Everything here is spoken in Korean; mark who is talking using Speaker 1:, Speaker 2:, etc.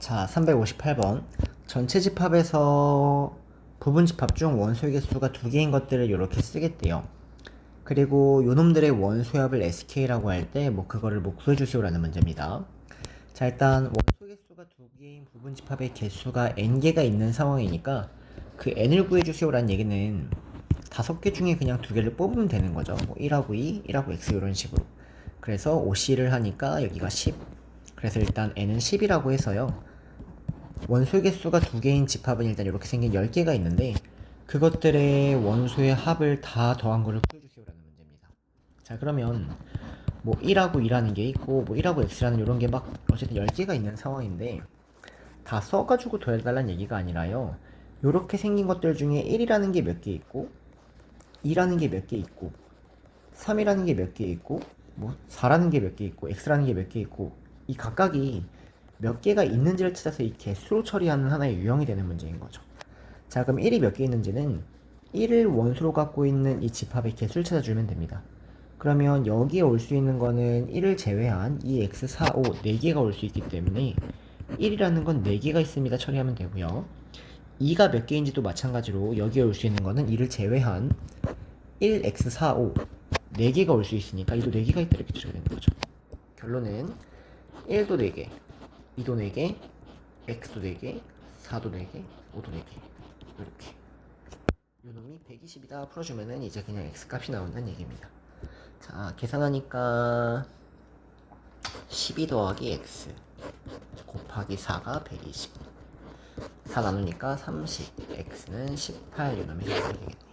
Speaker 1: 자, 358번. 전체 집합에서 부분 집합 중 원소의 개수가 두 개인 것들을 이렇게 쓰겠대요. 그리고 요놈들의 원소합을 SK라고 할 때 뭐 그거를 뭐 구해주세요라는 문제입니다. 자, 일단 원소 개수가 두 개인 부분 집합의 개수가 n개가 있는 상황이니까 그 n을 구해주세요라는 얘기는 다섯 개 중에 그냥 두 개를 뽑으면 되는 거죠. 뭐 1하고 2, 1하고 x 이런 식으로. 그래서 5c를 하니까 여기가 10. 그래서 일단 n은 10이라고 해서요. 원소 개수가 두 개인 집합은 일단 이렇게 생긴 10개가 있는데 그것들의 원소의 합을 다 더한 거를 구해주세요라는 문제입니다. 자 그러면 뭐 1하고 2라는 게 있고 뭐 1하고 x라는 이런 게 막 어쨌든 10개가 있는 상황인데 다 써가지고 더해달라는 얘기가 아니라요. 이렇게 생긴 것들 중에 1이라는 게 몇 개 있고 2라는 게 몇 개 있고 3이라는 게 몇 개 있고 뭐 4라는 게 몇 개 있고 x라는 게 몇 개 있고 이 각각이 몇 개가 있는지를 찾아서 이 개수로 처리하는 하나의 유형이 되는 문제인 거죠. 자, 그럼 1이 몇 개 있는지는 1을 원수로 갖고 있는 이 집합의 개수를 찾아주면 됩니다. 그러면 여기에 올 수 있는 거는 1을 제외한 이 x, 4, 5, 4개가 올 수 있기 때문에 1이라는 건 4개가 있습니다. 처리하면 되고요. 2가 몇 개인지도 마찬가지로 여기에 올 수 있는 거는 2를 제외한 1, x, 4, 5, 4개가 올 수 있으니까 2도 4개가 있다 이렇게 쳐야 되는 거죠. 결론은 1도 4개, 2도 4개, x도 4개, 4도 4개, 5도 4개. 이렇게. 요놈이 120이다 풀어주면은 이제 그냥 x 값이 나온다는 얘기입니다. 자 계산하니까 12 더하기 x 곱하기 4가 120 4 나누니까 30 x는 18 요놈이 되겠네요